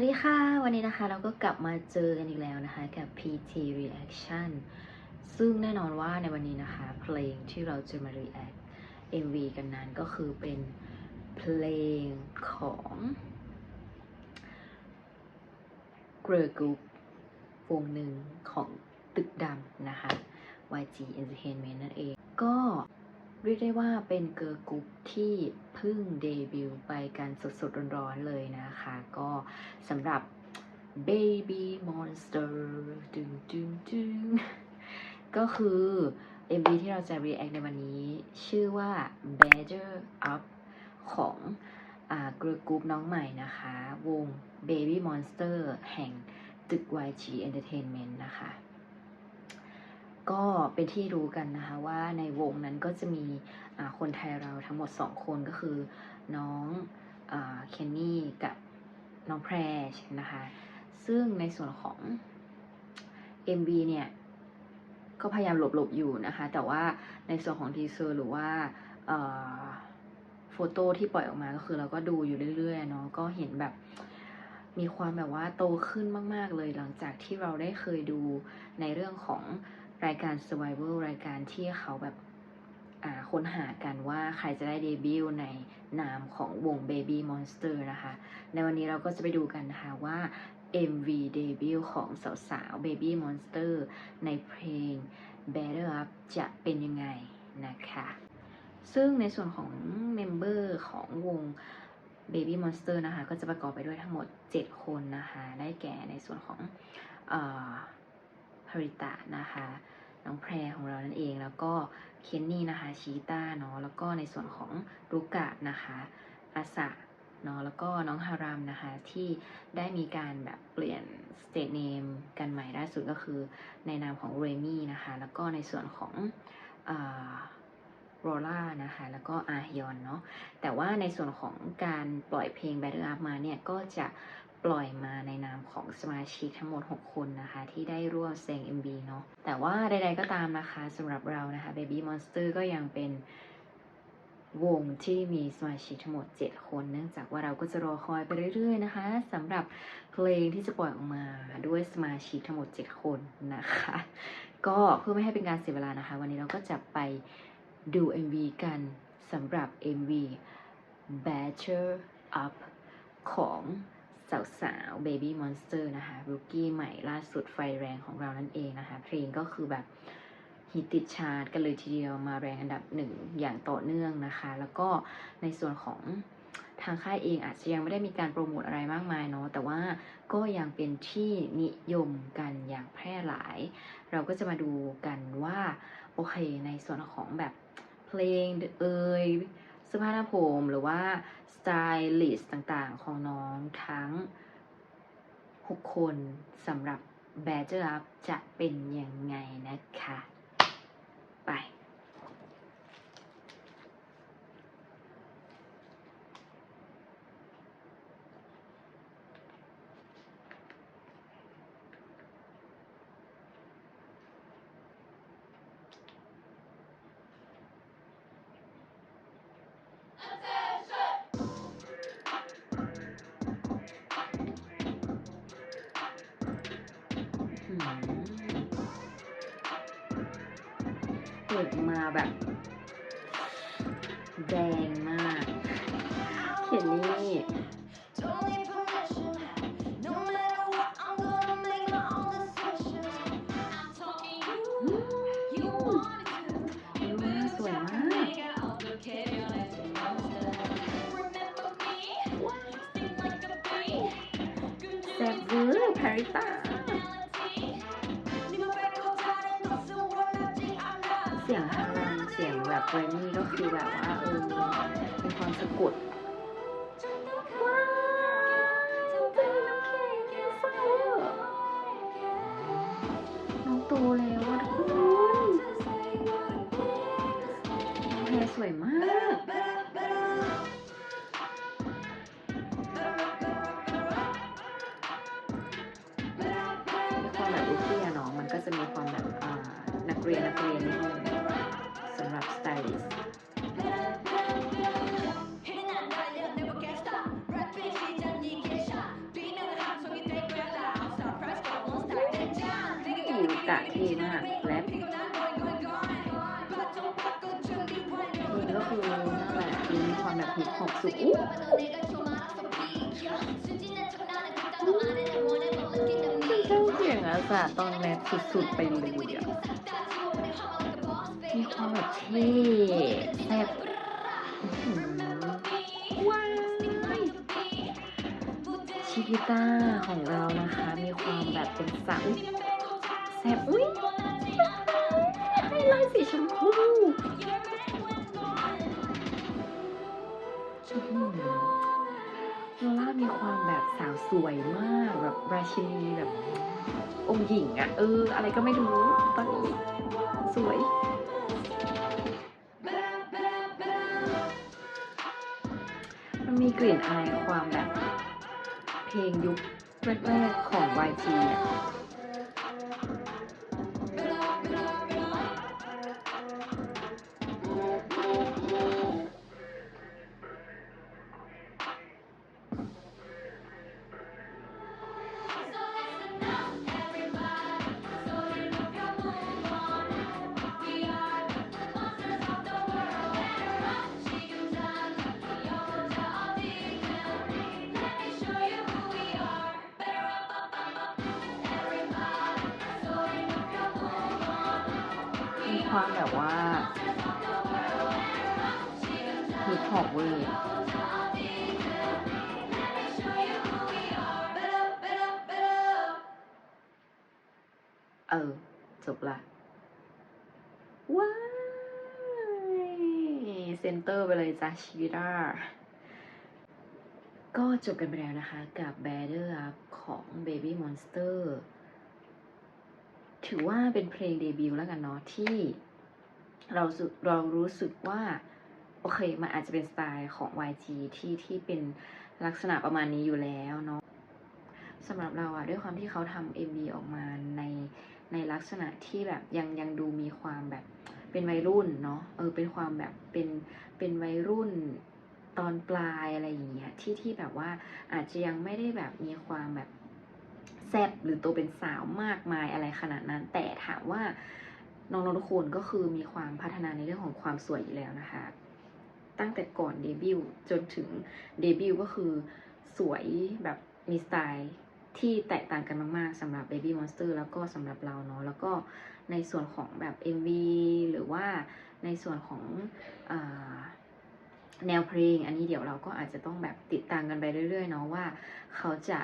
วัสดีค่ะ วันนี้นะคะเราก็กลับมาเจอกันอีกแล้วนะคะกับ PT Reaction ซึ่งแน่นอนว่าในวันนี้นะคะเพลงที่เราจะมา react MV กันนั้นก็คือเป็นเพลงของ g r e Group วงหนึ่งของตึกดำนะคะ YG Entertainment นั่นเอง ก็ เรียกได้ว่าเป็นเกิร์ลกรุ๊ปที่เพิ่งเดบิวต์ไปกันสดๆร้อนๆเลยนะคะ ก็สำหรับ Baby Monster ดึงดึงดึงก็คือ MV ที่เราจะ react ในวันนี้ ชื่อว่า Better Up ของเกิร์ลกรุ๊ปน้องใหม่นะคะ วง Baby Monster แห่งตึก YG Entertainment นะคะ ก็เป็นที่รู้กันนะคะว่าในวงนั้นก็จะมีคนไทยเราทั้งหมด 2 คนก็คือน้องเคนนี่กับน้องแพรนะคะ ซึ่งในส่วนของ MV เนี่ย ก็พยายามหลบๆอยู่นะคะ แต่ว่าในส่วนของทีเซอร์หรือว่าโฟโต้ที่ปล่อยออกมาก็คือเราก็ดูอยู่เรื่อยๆเนาะก็เห็นแบบมีความแบบว่าโตขึ้นมาก ๆ เลยหลังจากที่เราได้เคยดูในเรื่องของ รายการ Survival รายการที่เขาแบบค้นหากันว่าใครจะได้เดบิวต์ในนามของวง Baby Monster นะคะ ในวันนี้เราก็จะไปดูกันนะคะว่า MV เดบิวต์ของสาวๆ Baby Monster ในเพลง Better Up จะเป็นยังไงนะคะ ซึ่งในส่วนของเมมเบอร์ของวง Baby Monster นะคะ ก็จะประกอบไปด้วยทั้งหมด 7 คนนะคะ ได้แก่ในส่วนของ เอ่อฮาริตะนะคะ น้องแพรของเรานั่นเอง แล้วก็เคนนี่นะคะชีต้าเนาะแล้วก็ในส่วนของรุกะนะคะอาสะเนาะแล้วก็น้องฮารามนะคะที่ได้มีการแบบเปลี่ยนสเตทเนมกันใหม่ล่าสุดก็คือในนามของเรมี่นะคะแล้วก็ในส่วนของโรล่านะคะแล้วก็อาฮยอนเนาะแต่ว่าในส่วนของการปล่อยเพลง Better Up มาเนี่ยก็จะ ปล่อยมาในนามของสมาชิกทั้งหมด 6 คนนะคะ ที่ได้ร่วมแสดง MV เนาะแต่ว่าใดๆก็ตามนะคะสำหรับเรานะคะ Baby Monster ก็ยังเป็นวงที่มีสมาชิกทั้งหมด 7 คนเนื่องจากว่าเราก็จะรอคอยไปเรื่อย ๆ นะคะสำหรับเพลงที่จะปล่อยออกมาด้วยสมาชิกทั้งหมด 7 คนนะคะ ก็เพื่อไม่ให้เป็นการเสียเวลานะคะ วันนี้เราก็จะไปดู MV กันสำหรับ MV Better Up ของ สาวสาว Baby Monster นะคะรูกี้ใหม่ล่าสุดไฟแรงของเรานั่นเองนะคะ เพลงก็คือแบบฮิตติดชาร์ตกันเลยทีเดียวมาแรงอันดับหนึ่งอย่างต่อเนื่องนะคะ แล้วก็ในส่วนของทางค่ายเองอาจจะยังไม่ได้มีการโปรโมทอะไรมากมายเนาะแต่ว่าก็ยังเป็นที่นิยมกันอย่างแพร่หลาย เราก็จะมาดูกันว่า โอเคในส่วนของแบบเพลงเอ่ย เสื้อผ้าหน้าผมหรือว่าสไตลิสต์ต่างๆ ของน้องทั้ง 6 คนสำหรับ b a d g e r Up จะเป็นยังไงนะคะ กิดมาแบบแดงมากเขียนนี่แซ่บเวอร์แพริต้า เสียนี่ก็คือแบบว่าเออมีความสะกดน้องโตแล้วอะทุกคนน้องแพรสวยมากความแบบอุกี้อะเนาะมันก็จะมีความแบบอ่านักเรียนนักเรียน กะเท่มากแรปนี่ก็คือนั่นแหละมีความแบบฮิปฮอปสุดอู้มันช่าเสียงอาสาตอนแรปสุดๆไปเลยอะมีความแบบเท่แซ่บว้ายชิกิต้าของเรานะคะ มีความแบบเป็นสาว แซ่บอุ้ยให้ลายสีชมพูโนล่ามีความแบบสาวสวยมากแบบราชินีแบบองค์หญิงอะเออ อะไรก็ไม่รู้ตอนนี้สวยมันมีกลิ่นอายความแบบ เพลงยุคแรกๆของ YG อะ ความแบบว่าฮิปฮอปเว้ยเออ จบละ ว้ายเซนเตอร์ไปเลยจ้าชีวิตาก็จบกันไปแล้วนะคะกับ Better Up ของ Baby Monster ถือว่าเป็นเพลงเดบิวต์แล้วกันเนาะที่เราเรารู้สึกว่าโอเคมันอาจจะเป็นสไตล์ของ YG ที่ที่เป็นลักษณะประมาณนี้อยู่แล้วเนาะสำหรับเราอะด้วยความที่เขาทำ MV ออกมาในในลักษณะที่แบบยังยังดูมีความแบบเป็นวัยรุ่นเนาะเออเป็นความแบบเป็นเป็นวัยรุ่นตอนปลายอะไรอย่างเงี้ยที่ที่แบบว่าอาจจะยังไม่ได้แบบมีความแบบ แซบหรือโตเป็นสาวมากมายอะไรขนาดนั้น แต่ถามว่าน้องๆทุกคนก็คือมีความพัฒนาในเรื่องของความสวยอยู่แล้วนะคะ ตั้งแต่ก่อนเดบิวต์จนถึงเดบิวต์ก็คือสวยแบบมีสไตล์ที่แตกต่างกันมากๆสำหรับ Baby Monster แล้วก็สำหรับเราเนาะแล้วก็ในส่วนของแบบ MV หรือว่าในส่วนของอแนวเพลง อันนี้เดี๋ยวเราก็อาจจะต้องแบบติดตามกันไปเรื่อยๆเนาะว่าเขาจะ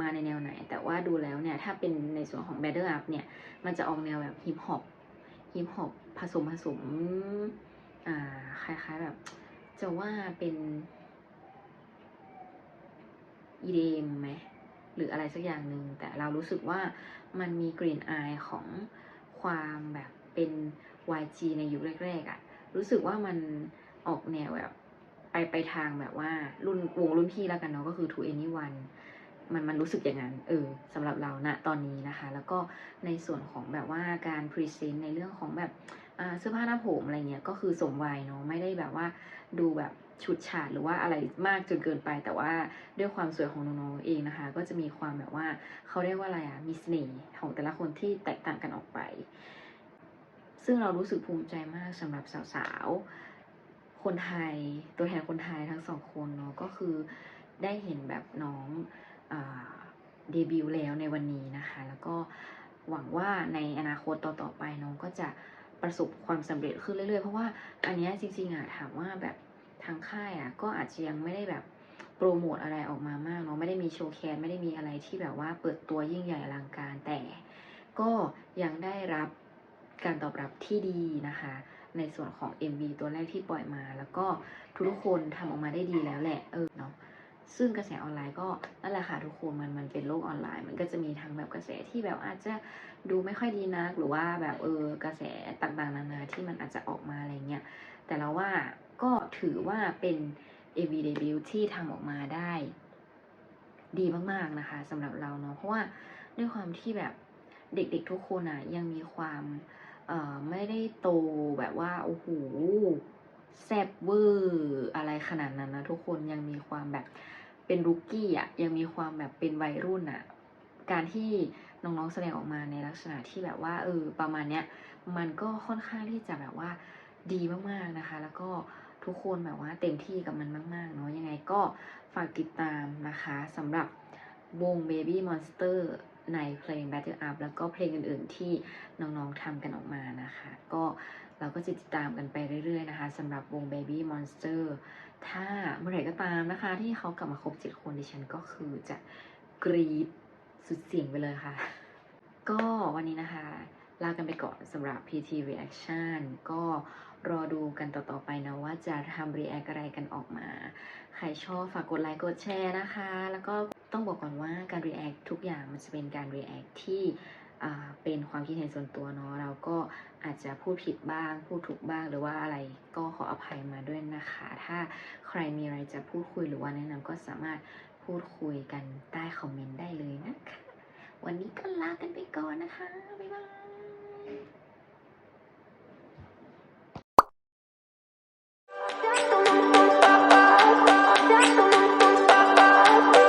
มาในแนวไหน แต่ว่าดูแล้วเนี่ย ถ้าเป็นในส่วนของ Better Up เนี่ย มันจะออกแนวแบบฮิปฮอปฮิปฮอปผสมผสมอ่าคล้ายๆแบบ จะว่าเป็น EDM ไหมหรืออะไรสักอย่างหนึ่งแต่เรารู้สึกว่ามันมีกลิ่นอายของความแบบเป็น YG ในยุคแรกๆอะ่ะ รู้สึกว่ามันออกแนวแบบไปไปทางแบบว่ารุ่นวงรุ่นพี่แล้วกันเนาะก็คือ To Anyone มันมันรู้สึกอย่างนั้นเออสำหรับเราณตอนนี้นะคะ แล้วก็ในส่วนของแบบว่าการพรีเซนต์ในเรื่องของแบบเสื้อผ้าหน้าผมอะไรเงี้ยก็คือสมวัยเนาะไม่ได้แบบว่าดูแบบชุดฉาดหรือว่าอะไรมากจนเกินไป แต่ว่าด้วยความสวยของน้องๆเองนะคะ ก็จะมีความแบบว่าเขาเรียกว่าอะไรอะมีเสน่ห์ของแต่ละคนที่แตกต่างกันออกไป ซึ่งเรารู้สึกภูมิใจมากสำหรับสาวๆคนไทยตัวแทนคนไทยทั้งสองคนเนาะก็คือได้เห็นแบบน้อง เดบิวต์แล้วในวันนี้นะคะ แล้วก็หวังว่าในอนาคตต่อๆไปน้องก็จะประสบความสำเร็จขึ้นเรื่อยๆ เพราะว่าอันนี้จริงๆอะถามว่าแบบทางค่ายอะก็อาจจะยังไม่ได้แบบโปรโมทอะไรออกมามากเนาะไม่ได้มีโชว์แคสไม่ได้มีอะไรที่แบบว่าเปิดตัวยิ่งใหญ่อลังการแต่ก็ยังได้รับการตอบรับที่ดีนะคะ ในส่วนของ MV ตัวแรกที่ปล่อยมา แล้วก็ทุกคนทำออกมาได้ดีแล้วแหละเออเนาะ ซึ่งกระแสออนไลน์ก็นั่นแหละค่ะทุกคนมันมันเป็นโลกออนไลน์ มันก็จะมีทั้งแบบกระแสที่แบบอาจจะดูไม่ค่อยดีนัก หรือว่าแบบเออกระแสต่างๆนานาที่มันอาจจะออกมาอะไรเงี้ยแต่เราว่าก็ถือว่าเป็น MV debut ที่ทำออกมาได้ ดีมากๆนะคะสำหรับเราเนาะเพราะว่าด้วยความที่แบบเด็กๆทุกคนอะยังมีความเอ่อไม่ได้โตแบบว่าโอ้โหแซบเวอร์อะไรขนาดนั้นนะทุกคนยังมีความแบบ เป็นรุกกี้อะยังมีความแบบเป็นวัยรุ่นอะการที่น้องๆแสดงออกมาในลักษณะที่แบบว่าเออประมาณเนี้ยมันก็ค่อนข้างที่จะแบบว่าดีมากๆนะคะ แล้วก็ทุกคนแบบว่าเต็มที่กับมันมากๆเนาะยังไงก็ฝากติดตามนะคะสำหรับวง Baby Monster ในเพลง Battle Up แล้วก็เพลงอื่นๆที่น้องๆทำกันออกมานะคะ ก็เราก็จะติดตามกันไปเรื่อยๆนะคะสำหรับวง Baby Monster ถ้าเมื่อไหร่ก็ตามนะคะ ที่เขากลับมาครบเจ็ดคนดิฉันก็คือจะกรีดสุดเสียงไปเลยค่ะ ก็วันนี้นะคะ ลากันไปก่อนสำหรับ PT Reaction ก็รอดูกันต่อ ๆ ไปนะว่าจะทำ react อะไรกันออกมา ใครชอบฝากกดไลค์กดแชร์นะคะ แล้วก็ต้องบอกก่อนว่าการ react ทุกอย่างมันจะเป็นการ react ที่ เป็นความคิดเห็นส่วนตัวเนาะเราก็อาจจะพูดผิดบ้าง พูดถูกบ้างหรือว่าอะไรก็ขออภัยมาด้วยนะคะ ถ้าใครมีอะไรจะพูดคุยหรือว่าแนะนำก็สามารถพูดคุยกันใต้คอมเมนต์ได้เลยนะคะ วันนี้ก็ลากันไปก่อนนะคะ บ๊ายบาย